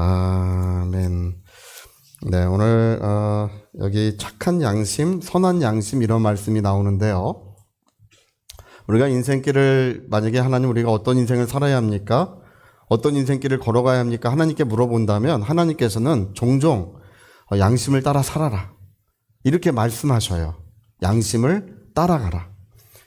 아멘. 네, 오늘 어, 여기 착한 양심, 선한 양심 이런 말씀이 나오는데요. 우리가 인생길을 만약에 하나님 우리가 어떤 인생을 살아야 합니까? 어떤 인생길을 걸어가야 합니까? 하나님께 물어본다면 하나님께서는 종종 어, 양심을 따라 살아라. 이렇게 말씀하셔요. 양심을 따라가라.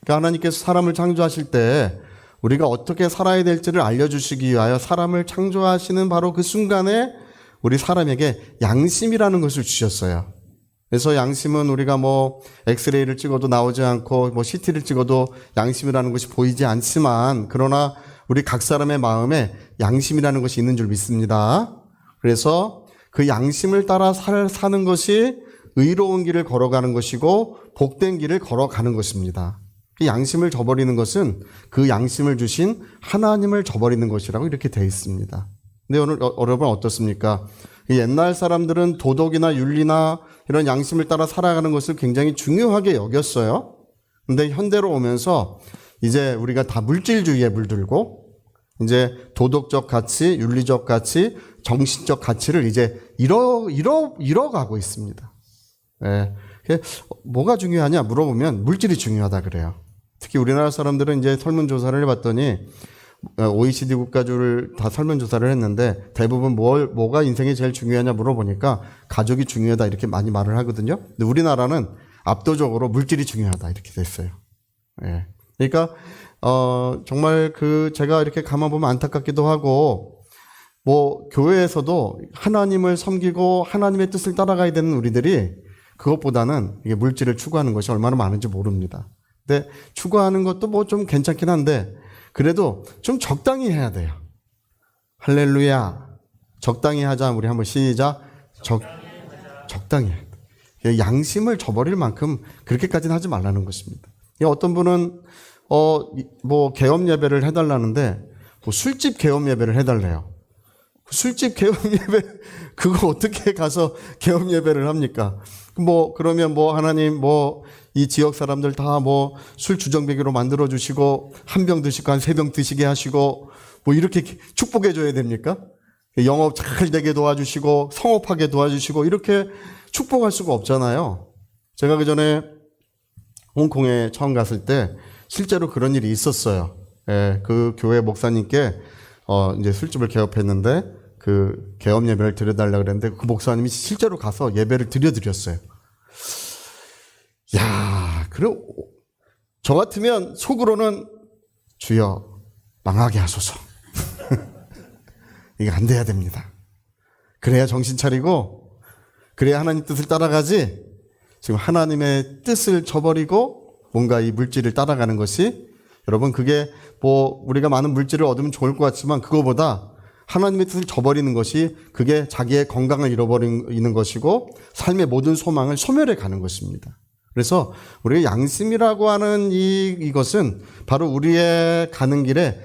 그러니까 하나님께서 사람을 창조하실 때 우리가 어떻게 살아야 될지를 알려주시기 위하여 사람을 창조하시는 바로 그 순간에 우리 사람에게 양심이라는 것을 주셨어요. 그래서 양심은 우리가 뭐 엑스레이를 찍어도 나오지 않고 뭐 CT를 찍어도 양심이라는 것이 보이지 않지만 그러나 우리 각 사람의 마음에 양심이라는 것이 있는 줄 믿습니다. 그래서 그 양심을 따라 살, 사는 것이 의로운 길을 걸어가는 것이고 복된 길을 걸어가는 것입니다. 그 양심을 저버리는 것은 그 양심을 주신 하나님을 저버리는 것이라고 이렇게 되어 있습니다. 근데 오늘 어, 여러분 어떻습니까? 이 옛날 사람들은 도덕이나 윤리나 이런 양심을 따라 살아가는 것을 굉장히 중요하게 여겼어요. 근데 현대로 오면서 이제 우리가 다 물질주의에 물들고 이제 도덕적 가치, 윤리적 가치, 정신적 가치를 이제 잃어 잃어 잃어가고 있습니다. 예. 뭐가 중요하냐 물어보면 물질이 중요하다 그래요. 특히 우리나라 사람들은 이제 설문조사를 해봤더니 어, OECD 국가주를 다 설문조사를 했는데 대부분 뭘, 뭐가 인생에 제일 중요하냐 물어보니까 가족이 중요하다 이렇게 많이 말을 하거든요. 근데 우리나라는 압도적으로 물질이 중요하다 이렇게 됐어요. 예. 그러니까, 어, 정말 그 제가 이렇게 가만 보면 안타깝기도 하고 뭐 교회에서도 하나님을 섬기고 하나님의 뜻을 따라가야 되는 우리들이 그것보다는 이게 물질을 추구하는 것이 얼마나 많은지 모릅니다. 근데 추구하는 것도 뭐 좀 괜찮긴 한데 그래도 좀 적당히 해야 돼요. 할렐루야. 적당히 하자. 우리 한번 시작. 적, 적당히. 양심을 저버릴 만큼 그렇게까지는 하지 말라는 것입니다. 어떤 분은 어, 뭐 개업 예배를 해달라는데 뭐 술집 개업 예배를 해달래요. 술집 개업 예배 그거 어떻게 가서 개업 예배를 합니까? 뭐 그러면 뭐 하나님 뭐 이 지역 사람들 다 뭐 술 주정뱅이로 만들어 주시고 한 병 드시고 한 세 병 드시게 하시고 뭐 이렇게 축복해 줘야 됩니까? 영업 잘 되게 도와주시고 성업하게 도와주시고 이렇게 축복할 수가 없잖아요. 제가 그 전에 홍콩에 처음 갔을 때 실제로 그런 일이 있었어요. 예, 그 교회 목사님께 어 이제 술집을 개업했는데 그 개업 예배를 드려달라 그랬는데 그 목사님이 실제로 가서 예배를 드려드렸어요. 야, 그럼 저 같으면 속으로는 주여 망하게 하소서. 이게 안 돼야 됩니다. 그래야 정신 차리고 그래야 하나님 뜻을 따라가지. 지금 하나님의 뜻을 저버리고 뭔가 이 물질을 따라가는 것이 여러분 그게 뭐 우리가 많은 물질을 얻으면 좋을 것 같지만 그거보다 하나님의 뜻을 저버리는 것이 그게 자기의 건강을 잃어버리는 것이고 삶의 모든 소망을 소멸해 가는 것입니다. 그래서 우리가 양심이라고 하는 이, 이것은 바로 우리의 가는 길에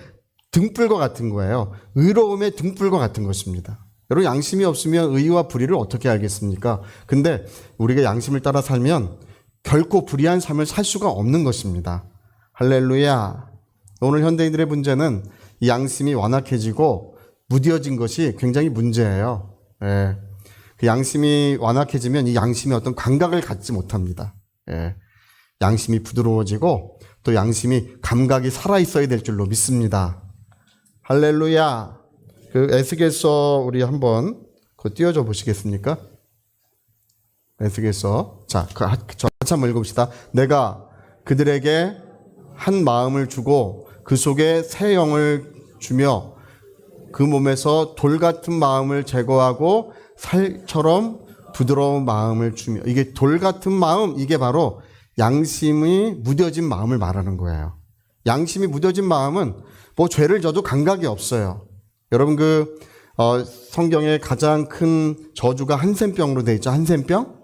등불과 같은 거예요. 의로움의 등불과 같은 것입니다. 여러분, 양심이 없으면 의와 불의를 어떻게 알겠습니까? 근데 우리가 양심을 따라 살면 결코 불의한 삶을 살 수가 없는 것입니다. 할렐루야. 오늘 현대인들의 문제는 이 양심이 완악해지고 무뎌진 것이 굉장히 문제예요. 예. 그 양심이 완악해지면 이 양심이 어떤 감각을 갖지 못합니다. 예. 양심이 부드러워지고 또 양심이 감각이 살아 있어야 될 줄로 믿습니다. 할렐루야. 그 에스겔서 우리 한번 그 띄워줘 보시겠습니까? 에스겔서 자, 그 같이 한번 읽읍시다. 내가 그들에게 한 마음을 주고 그 속에 새 영을 주며 그 몸에서 돌 같은 마음을 제거하고 살처럼 부드러운 마음을 주며 이게 돌 같은 마음 이게 바로 양심이 무뎌진 마음을 말하는 거예요. 양심이 무뎌진 마음은 뭐 죄를 져도 감각이 없어요. 여러분 그 어, 성경에 가장 큰 저주가 한센병으로 돼 있죠. 한센병.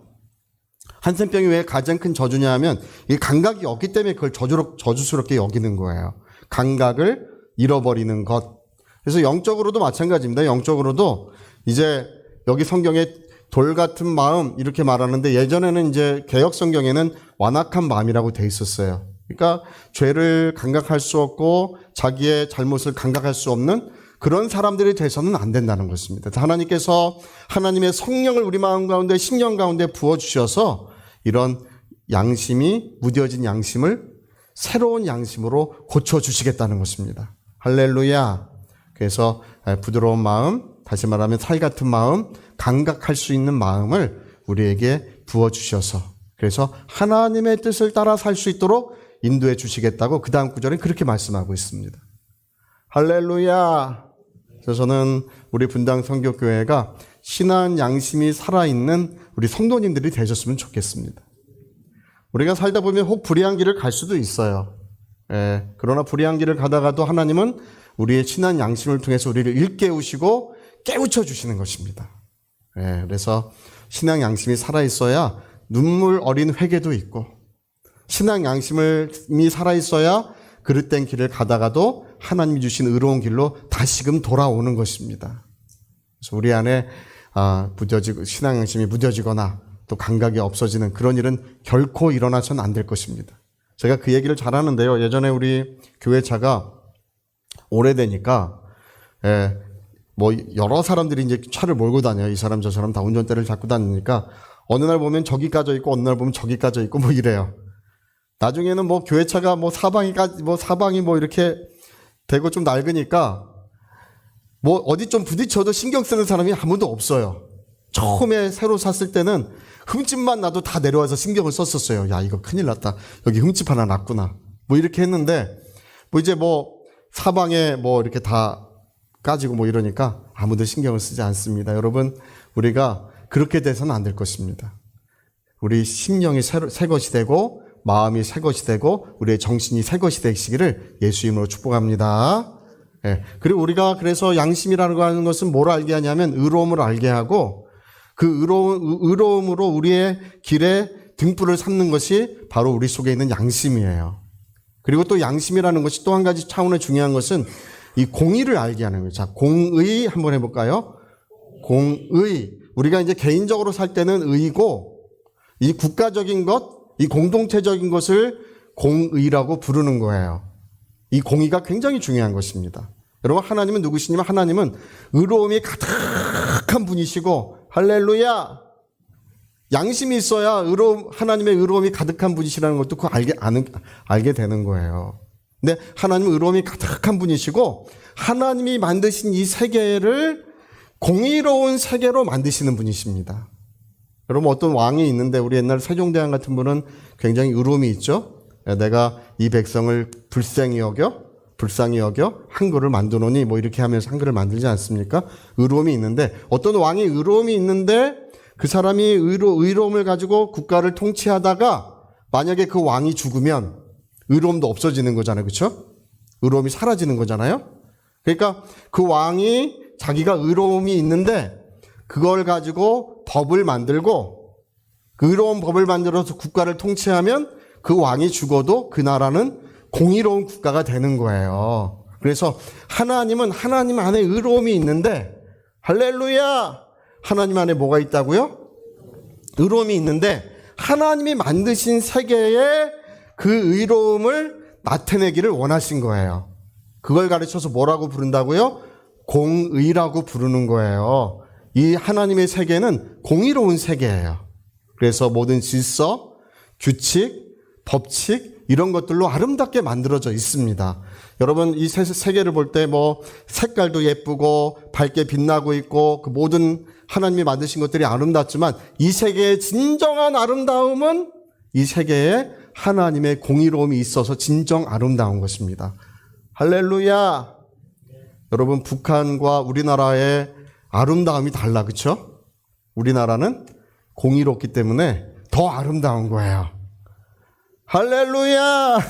한센병이 왜 가장 큰 저주냐 하면 이 감각이 없기 때문에 그걸 저주로, 저주스럽게 여기는 거예요. 감각을 잃어버리는 것. 그래서 영적으로도 마찬가지입니다. 영적으로도 이제 여기 성경에 돌 같은 마음 이렇게 말하는데 예전에는 이제 개혁 성경에는 완악한 마음이라고 돼 있었어요. 그러니까 죄를 감각할 수 없고 자기의 잘못을 감각할 수 없는 그런 사람들이 돼서는 안 된다는 것입니다. 하나님께서 하나님의 성령을 우리 마음 가운데 신령 가운데 부어 주셔서 이런 양심이 무뎌진 양심을 새로운 양심으로 고쳐 주시겠다는 것입니다. 할렐루야. 그래서 부드러운 마음, 다시 말하면 살 같은 마음, 감각할 수 있는 마음을 우리에게 부어 주셔서 그래서 하나님의 뜻을 따라 살 수 있도록 인도해 주시겠다고 그 다음 구절은 그렇게 말씀하고 있습니다. 할렐루야. 그래서 저는 우리 분당 성교교회가 신앙 양심이 살아있는 우리 성도님들이 되셨으면 좋겠습니다. 우리가 살다 보면 혹 불의한 길을 갈 수도 있어요. 예, 그러나 불의한 길을 가다가도 하나님은 우리의 신앙 양심을 통해서 우리를 일깨우시고 깨우쳐 주시는 것입니다. 예, 그래서 신앙 양심이 살아 있어야 눈물 어린 회개도 있고 신앙 양심이 살아 있어야 그릇된 길을 가다가도 하나님이 주신 의로운 길로 다시금 돌아오는 것입니다. 그래서 우리 안에 아, 무뎌지고 신앙 양심이 무뎌지거나 또 감각이 없어지는 그런 일은 결코 일어나서는 안될 것입니다. 제가 그 얘기를 잘 하는데요. 예전에 우리 교회차가 오래되니까 예, 뭐 여러 사람들이 이제 차를 몰고 다녀요. 이 사람 저 사람 다 운전대를 잡고 다니니까 어느 날 보면 저기 까져 있고 어느 날 보면 저기 까져 있고 뭐 이래요. 나중에는 뭐 교회차가 뭐 사방이 까뭐 사방이 뭐 이렇게 되고 좀 낡으니까 뭐 어디 좀 부딪혀도 신경 쓰는 사람이 아무도 없어요. 처음에 새로 샀을 때는 흠집만 나도 다 내려와서 신경을 썼었어요. 야 이거 큰일 났다. 여기 흠집 하나 났구나. 뭐 이렇게 했는데 뭐 이제 뭐 사방에 뭐 이렇게 다 까지고 뭐 이러니까 아무도 신경을 쓰지 않습니다. 여러분, 우리가 그렇게 돼서는 안 될 것입니다. 우리 심령이 새, 새 것이 되고 마음이 새 것이 되고 우리의 정신이 새 것이 되시기를 예수 이름으로 축복합니다. 예. 그리고 우리가 그래서 양심이라는 것은 뭘 알게 하냐면 의로움을 알게 하고 그 의로움, 의로움으로 우리의 길에 등불을 삼는 것이 바로 우리 속에 있는 양심이에요. 그리고 또 양심이라는 것이 또 한 가지 차원의 중요한 것은 이 공의를 알게 하는 거예요. 자, 공의 한번 해볼까요? 공의. 우리가 이제 개인적으로 살 때는 의고, 이 국가적인 것, 이 공동체적인 것을 공의라고 부르는 거예요. 이 공의가 굉장히 중요한 것입니다. 여러분, 하나님은 누구시냐면 하나님은 의로움이 가득한 분이시고, 할렐루야! 양심이 있어야 의로움, 하나님의 의로움이 가득한 분이시라는 것도 그 알게, 아는, 알게 되는 거예요. 근데 하나님은 의로움이 가득한 분이시고 하나님이 만드신 이 세계를 공의로운 세계로 만드시는 분이십니다. 여러분 어떤 왕이 있는데 우리 옛날 세종대왕 같은 분은 굉장히 의로움이 있죠. 내가 이 백성을 불쌍히 여겨 불쌍히 여겨 한글을 만드노니 뭐 이렇게 하면서 한글을 만들지 않습니까? 의로움이 있는데 어떤 왕이 의로움이 있는데 그 사람이 의로, 의로움을 가지고 국가를 통치하다가 만약에 그 왕이 죽으면 의로움도 없어지는 거잖아요. 그렇죠? 의로움이 사라지는 거잖아요. 그러니까 그 왕이 자기가 의로움이 있는데 그걸 가지고 법을 만들고 그 의로운 법을 만들어서 국가를 통치하면 그 왕이 죽어도 그 나라는 공의로운 국가가 되는 거예요. 그래서 하나님은 하나님 안에 의로움이 있는데 할렐루야! 하나님 안에 뭐가 있다고요? 의로움이 있는데 하나님이 만드신 세계에 그 의로움을 나타내기를 원하신 거예요. 그걸 가르쳐서 뭐라고 부른다고요? 공의라고 부르는 거예요. 이 하나님의 세계는 공의로운 세계예요. 그래서 모든 질서, 규칙, 법칙, 이런 것들로 아름답게 만들어져 있습니다. 여러분, 이 세계를 볼 때 뭐 색깔도 예쁘고 밝게 빛나고 있고 그 모든 하나님이 만드신 것들이 아름답지만 이 세계의 진정한 아름다움은 이 세계에 하나님의 공의로움이 있어서 진정 아름다운 것입니다. 할렐루야! 여러분, 북한과 우리나라의 아름다움이 달라, 그쵸? 우리나라는 공의롭기 때문에 더 아름다운 거예요. 할렐루야!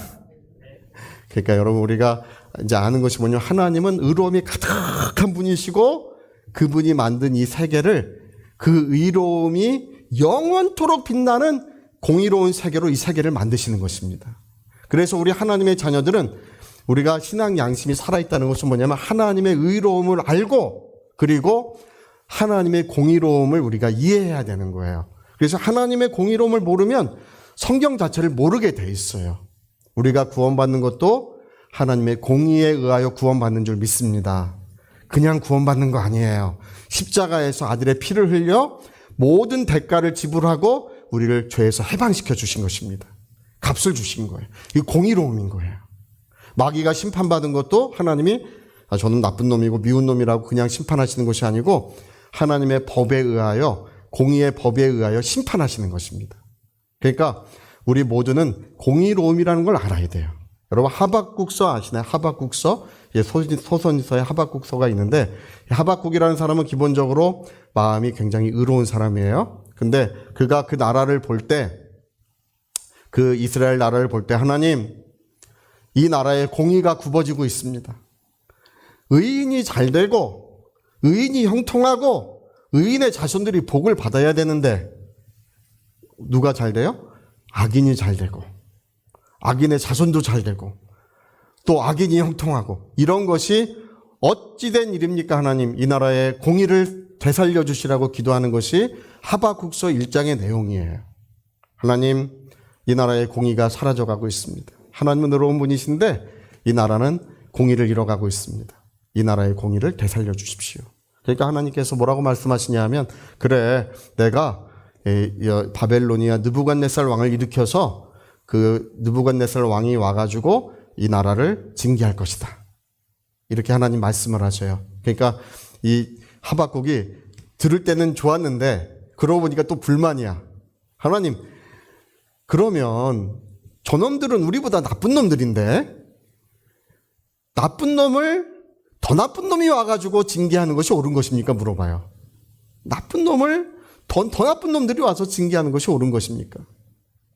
그러니까 여러분, 우리가 이제 아는 것이 뭐냐면 하나님은 의로움이 가득한 분이시고 그분이 만든 이 세계를 그 의로움이 영원토록 빛나는 공의로운 세계로 이 세계를 만드시는 것입니다. 그래서 우리 하나님의 자녀들은 우리가 신앙 양심이 살아있다는 것은 뭐냐면 하나님의 의로움을 알고 그리고 하나님의 공의로움을 우리가 이해해야 되는 거예요. 그래서 하나님의 공의로움을 모르면 성경 자체를 모르게 돼 있어요. 우리가 구원받는 것도 하나님의 공의에 의하여 구원받는 줄 믿습니다. 그냥 구원받는 거 아니에요. 십자가에서 아들의 피를 흘려 모든 대가를 지불하고 우리를 죄에서 해방시켜 주신 것입니다. 값을 주신 거예요. 이 공의로움인 거예요. 마귀가 심판받은 것도 하나님이 아, 저는 나쁜 놈이고 미운 놈이라고 그냥 심판하시는 것이 아니고 하나님의 법에 의하여 공의의 법에 의하여 심판하시는 것입니다. 그러니까 우리 모두는 공의로움이라는 걸 알아야 돼요. 여러분 하박국서 아시나요? 하박국서 예, 소- 소선서에 하박국서가 있는데 이 하박국이라는 사람은 기본적으로 마음이 굉장히 의로운 사람이에요. 근데 그가 그 나라를 볼 때 그 이스라엘 나라를 볼 때 하나님 이 나라에 공의가 굽어지고 있습니다. 의인이 잘 되고 의인이 형통하고 의인의 자손들이 복을 받아야 되는데 누가 잘 돼요? 악인이 잘 되고 악인의 자손도 잘 되고 또 악인이 형통하고 이런 것이 어찌된 일입니까 하나님 이 나라의 공의를 되살려 주시라고 기도하는 것이 하박국서 1장의 내용이에요. 하나님 이 나라의 공의가 사라져 가고 있습니다. 하나님은 의로운 분이신데 이 나라는 공의를 잃어가고 있습니다. 이 나라의 공의를 되살려 주십시오. 그러니까 하나님께서 뭐라고 말씀하시냐 하면 그래 내가 바벨로니아 느부갓네살 왕을 일으켜서 그 느부갓네살 왕이 와가지고 이 나라를 징계할 것이다. 이렇게 하나님 말씀을 하셔요. 그러니까 이 하박국이 들을 때는 좋았는데 그러고 보니까 또 불만이야. 하나님 그러면 저놈들은 우리보다 나쁜 놈들인데 나쁜 놈을 더 나쁜 놈이 와가지고 징계하는 것이 옳은 것입니까? 물어봐요. 나쁜 놈을 더, 더 나쁜 놈들이 와서 징계하는 것이 옳은 것입니까?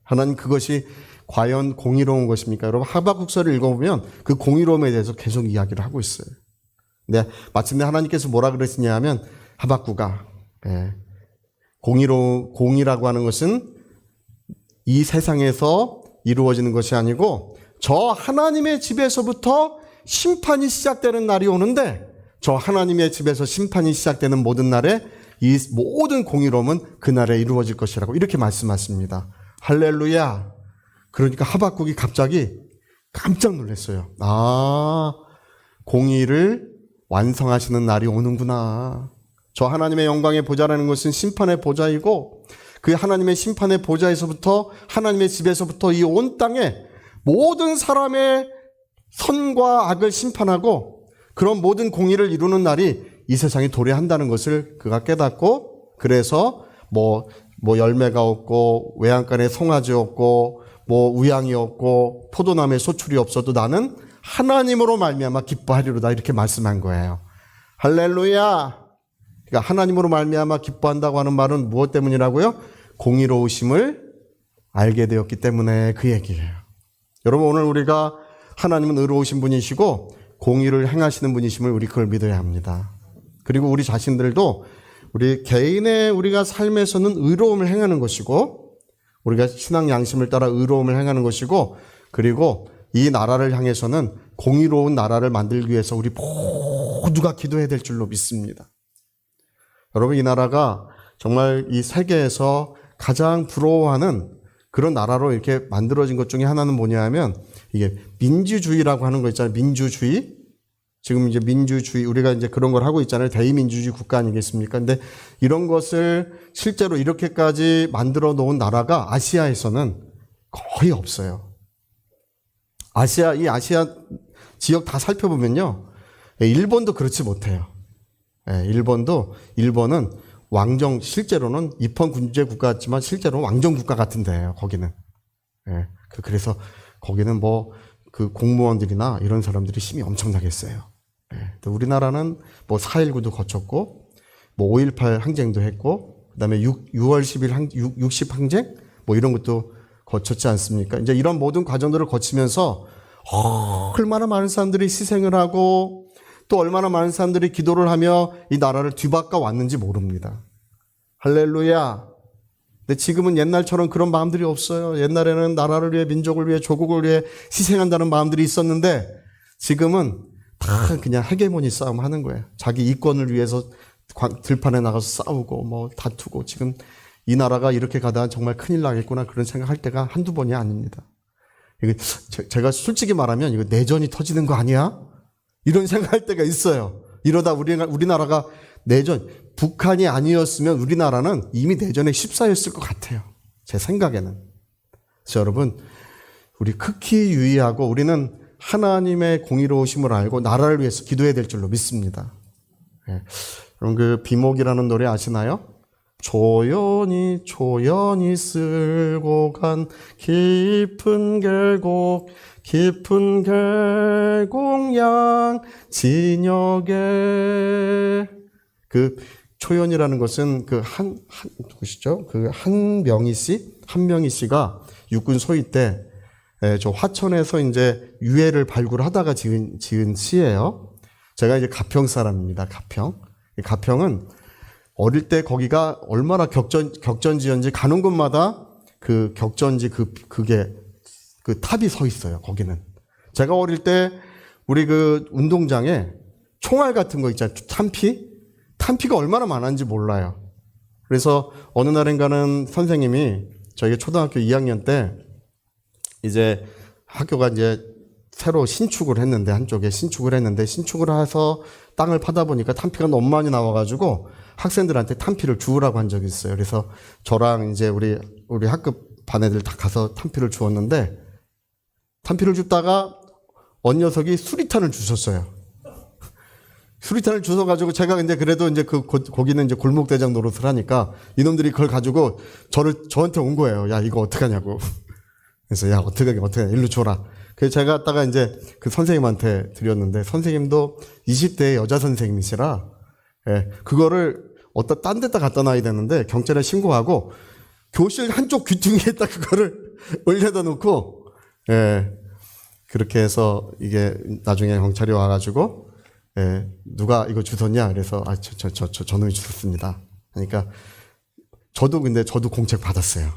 하나님 그것이 과연 공의로운 것입니까? 여러분 하박국서를 읽어보면 그 공의로움에 대해서 계속 이야기를 하고 있어요. 근데 마침내 하나님께서 뭐라 그러시냐 하면 하박국아 예, 공의로 공의라고 하는 것은 이 세상에서 이루어지는 것이 아니고 저 하나님의 집에서부터 심판이 시작되는 날이 오는데 저 하나님의 집에서 심판이 시작되는 모든 날에 이 모든 공의로움은 그날에 이루어질 것이라고 이렇게 말씀하십니다. 할렐루야. 그러니까 하박국이 갑자기 깜짝 놀랐어요. 아, 공의를 완성하시는 날이 오는구나. 저 하나님의 영광의 보좌라는 것은 심판의 보좌이고 그 하나님의 심판의 보좌에서부터 하나님의 집에서부터 이 온 땅에 모든 사람의 선과 악을 심판하고 그런 모든 공의를 이루는 날이 이 세상에 도래한다는 것을 그가 깨닫고 그래서 뭐, 뭐 열매가 없고 외양간에 송아지 없고 뭐 우양이 없고 포도나무에 소출이 없어도 나는 하나님으로 말미암아 기뻐하리로다 이렇게 말씀한 거예요. 할렐루야. 그러니까 하나님으로 말미암아 기뻐한다고 하는 말은 무엇 때문이라고요? 공의로우심을 알게 되었기 때문에 그 얘기예요. 여러분 오늘 우리가 하나님은 의로우신 분이시고 공의를 행하시는 분이심을 우리 그걸 믿어야 합니다. 그리고 우리 자신들도 우리 개인의 우리가 삶에서는 의로움을 행하는 것이고 우리가 신앙 양심을 따라 의로움을 행하는 것이고 그리고 이 나라를 향해서는 공의로운 나라를 만들기 위해서 우리 모두가 기도해야 될 줄로 믿습니다. 여러분 이 나라가 정말 이 세계에서 가장 부러워하는 그런 나라로 이렇게 만들어진 것 중에 하나는 뭐냐 하면 이게 민주주의라고 하는 거 있잖아요. 민주주의. 지금 이제 민주주의 우리가 이제 그런 걸 하고 있잖아요. 대의민주주의 국가 아니겠습니까? 근데 이런 것을 실제로 이렇게까지 만들어 놓은 나라가 아시아에서는 거의 없어요. 아시아 이 아시아 지역 다 살펴보면요. 예, 일본도 그렇지 못해요. 예, 일본도 일본은 왕정 실제로는 입헌 군제 국가 같지만 실제로 왕정 국가 같은데요. 거기는 예, 그- 그래서 거기는 뭐 그 공무원들이나 이런 사람들이 힘이 엄청나게 세요. 우리나라는 뭐 4.19도 거쳤고 뭐 5.18 항쟁도 했고 그 다음에 6, 6월 10일 항, 6, 60 항쟁 뭐 이런 것도 거쳤지 않습니까? 이제 이런 모든 과정들을 거치면서 얼마나 많은 사람들이 희생을 하고 또 얼마나 많은 사람들이 기도를 하며 이 나라를 뒤바꿔 왔는지 모릅니다. 할렐루야. 근데 지금은 옛날처럼 그런 마음들이 없어요. 옛날에는 나라를 위해 민족을 위해 조국을 위해 희생한다는 마음들이 있었는데 지금은 다 그냥 헤게모니 싸움 하는 거예요. 자기 이권을 위해서 관- 들판에 나가서 싸우고 뭐 다투고 지금 이 나라가 이렇게 가다가 정말 큰일 나겠구나 그런 생각할 때가 한두 번이 아닙니다. 제- 제가 솔직히 말하면 이거 내전이 터지는 거 아니야? 이런 생각할 때가 있어요. 이러다 우리 우리나라가 내전 북한이 아니었으면 우리나라는 이미 내전에 휩싸였을 것 같아요. 제 생각에는. 그래서 여러분 우리 극히 유의하고 우리는 하나님의 공의로우심을 알고 나라를 위해서 기도해야 될 줄로 믿습니다. 예. 여러분 그 비목이라는 노래 아시나요? 조연히 조연히 쓸고 간 깊은 계곡 깊은 계곡양 진역에 그 초연이라는 것은 그한한 누구시죠? 그 한명희 씨, 한명희 씨가 육군 소위 때 예, 저 화천에서 이제 유해를 발굴하다가 지은 지은 시예요. 제가 이제 가평 사람입니다. 가평. 이 가평은 어릴 때 거기가 얼마나 격전 격전지였는지 가는 곳마다 그 격전지 그 그게 그 탑이 서 있어요. 거기는 제가 어릴 때 우리 그 운동장에 총알 같은 거 있잖아요. 탄피 탄피가 얼마나 많았는지 몰라요. 그래서 어느 날인가는 선생님이 저희가 초등학교 2학년 때 이제 학교가 이제 새로 신축을 했는데 한쪽에 신축을 했는데 신축을 해서 땅을 파다 보니까 탄피가 너무 많이 나와가지고 학생들한테 탄피를 주우라고 한 적이 있어요. 그래서 저랑 이제 우리 우리 학급 반 애들 다 가서 탄피를 주었는데 탄피를 줍다가 언 녀석이 수리탄을 주셨어요. 수리탄을 주워가지고 제가 근데 그래도 이제 그 고, 거기는 이제 골목대장 노릇을 하니까 이놈들이 그걸 가지고 저를 저한테 온 거예요. 야 이거 어떡하냐고. 그래서 야 어떻게 어떻게 일로 줘라. 그래서 제가 갖다가 이제 그 선생님한테 드렸는데 선생님도 20대 여자 선생님이시라 예, 그거를 어디다 딴 데다 갖다 놔야 되는데 경찰에 신고하고 교실 한쪽 귀퉁이에다 그거를 올려다 놓고 예, 그렇게 해서 이게 나중에 경찰이 와가지고 예, 누가 이거 주웠냐 그래서 아 저 저 저저 저놈이 주웠습니다. 그러니까 저도 근데 저도 공책 받았어요.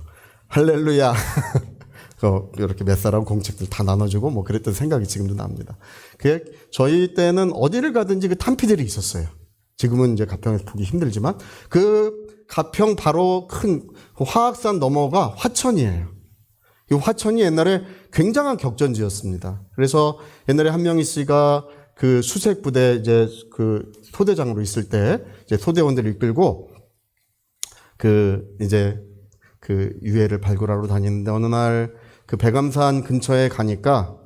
할렐루야. 그 이렇게 몇 사람 공책들 다 나눠주고 뭐 그랬던 생각이 지금도 납니다. 그 저희 때는 어디를 가든지 그 탄피들이 있었어요. 지금은 이제 가평에서 보기 힘들지만 그 가평 바로 큰그 화학산 너머가 화천이에요. 이 화천이 옛날에 굉장한 격전지였습니다. 그래서 옛날에 한명희 씨가 그 수색 부대 이제 그 소대장으로 있을 때 이제 소대원들을 이끌고 그 이제 그 유해를 발굴하러 다니는데 어느 날 그 백암산 근처에 가니까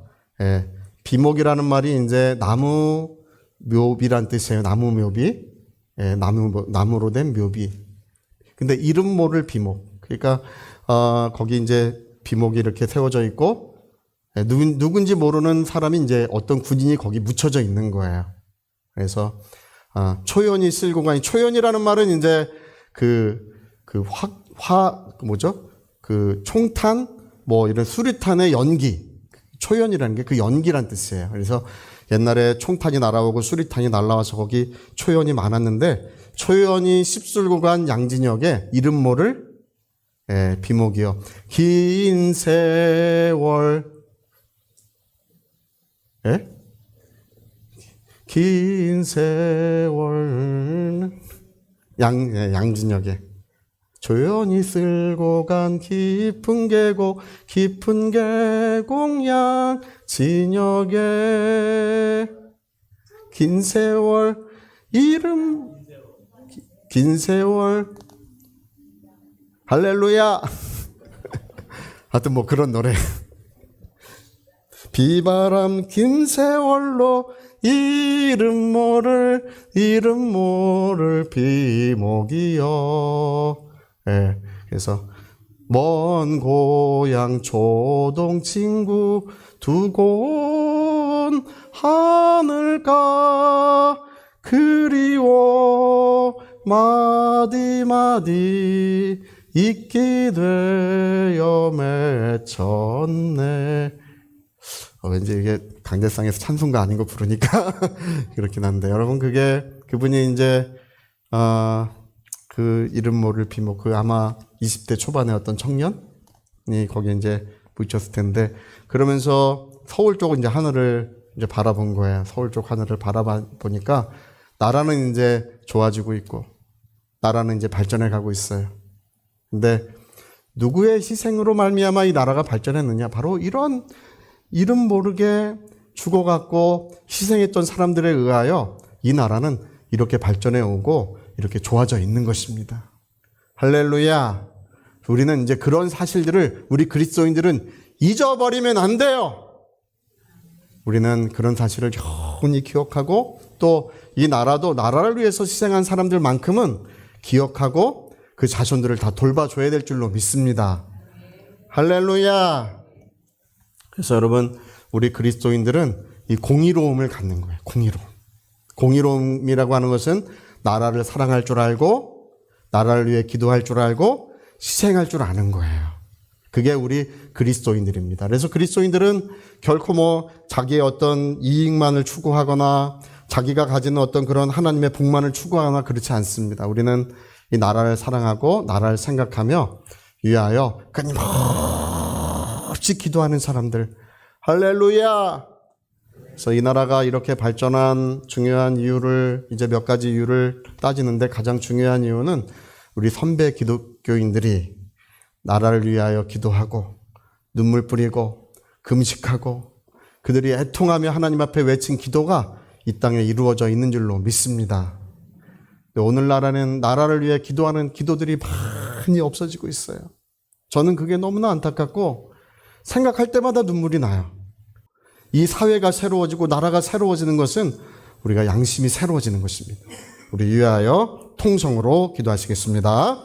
예, 비목이라는 말이 이제 나무 묘비란 뜻이에요. 나무 묘비. 예, 나무 뭐- 나무로 된 묘비. 근데 이름 모를 비목. 그러니까 어, 거기 이제 비목이 이렇게 세워져 있고 예, 누, 누군지 모르는 사람이 이제 어떤 군인이 거기 묻혀져 있는 거예요. 그래서 아, 초연이 쓸고 가니 초연이라는 말은 이제 그그확화 뭐죠? 그 총탄 뭐 이런 수류탄의 연기 초연이라는 게 그 연기란 뜻이에요. 그래서 옛날에 총탄이 날아오고 수리탄이 날아와서 거기 초연이 많았는데 초연이 씹쓸고 간 양진역에 이름 모를 예, 비목이요. 긴 세월 예? 긴 세월 양 예, 양진역에 조연히 쓸고 간 깊은 계곡 깊은 계곡양 진역에 긴 세월 이름 기- 긴 세월. 할렐루야. 하여튼 뭐 그런 노래. 비바람 긴 세월로 이름 모를 이름 모를 비목이여 예, 그래서 먼 고향 초동 친구 두곤 하늘가 그리워 마디마디 잊게 되어 맺혔네. 어, 왠지 이게 강대상에서 찬송가 아닌 거 부르니까 그렇긴 한데 여러분 그게 그분이 이제 어, 그 이름 모를 비모 그 아마 20대 초반의 어떤 청년이 거기 이제 붙였을 텐데 그러면서 서울 쪽 이제 하늘을 이제 바라본 거예요. 서울 쪽 하늘을 바라보니까 나라는 이제 좋아지고 있고 나라는 이제 발전해 가고 있어요. 근데 누구의 희생으로 말미암아 이 나라가 발전했느냐? 바로 이런 이름 모르게 죽어갖고 희생했던 사람들에 의하여 이 나라는 이렇게 발전해 오고 이렇게 좋아져 있는 것입니다. 할렐루야. 우리는 이제 그런 사실들을 우리 그리스도인들은 잊어버리면 안 돼요. 우리는 그런 사실을 영원히 기억하고 또 이 나라도 나라를 위해서 희생한 사람들만큼은 기억하고 그 자손들을 다 돌봐줘야 될 줄로 믿습니다. 할렐루야. 그래서 여러분, 우리 그리스도인들은 이 공의로움을 갖는 거예요. 공의로움. 공의로움이라고 하는 것은 나라를 사랑할 줄 알고, 나라를 위해 기도할 줄 알고, 희생할 줄 아는 거예요. 그게 우리 그리스도인들입니다. 그래서 그리스도인들은 결코 뭐 자기의 어떤 이익만을 추구하거나 자기가 가지는 어떤 그런 하나님의 복만을 추구하거나 그렇지 않습니다. 우리는 이 나라를 사랑하고 나라를 생각하며 위하여 끊임없이 기도하는 사람들. 할렐루야! 그래서 이 나라가 이렇게 발전한 중요한 이유를 이제 몇 가지 이유를 따지는데 가장 중요한 이유는 우리 선배 기독교인들이 나라를 위하여 기도하고 눈물 뿌리고 금식하고 그들이 애통하며 하나님 앞에 외친 기도가 이 땅에 이루어져 있는 줄로 믿습니다. 오늘날에는 나라를 위해 기도하는 기도들이 많이 없어지고 있어요. 저는 그게 너무나 안타깝고 생각할 때마다 눈물이 나요. 이 사회가 새로워지고 나라가 새로워지는 것은 우리가 양심이 새로워지는 것입니다. 우리 위하여 통성으로 기도하시겠습니다.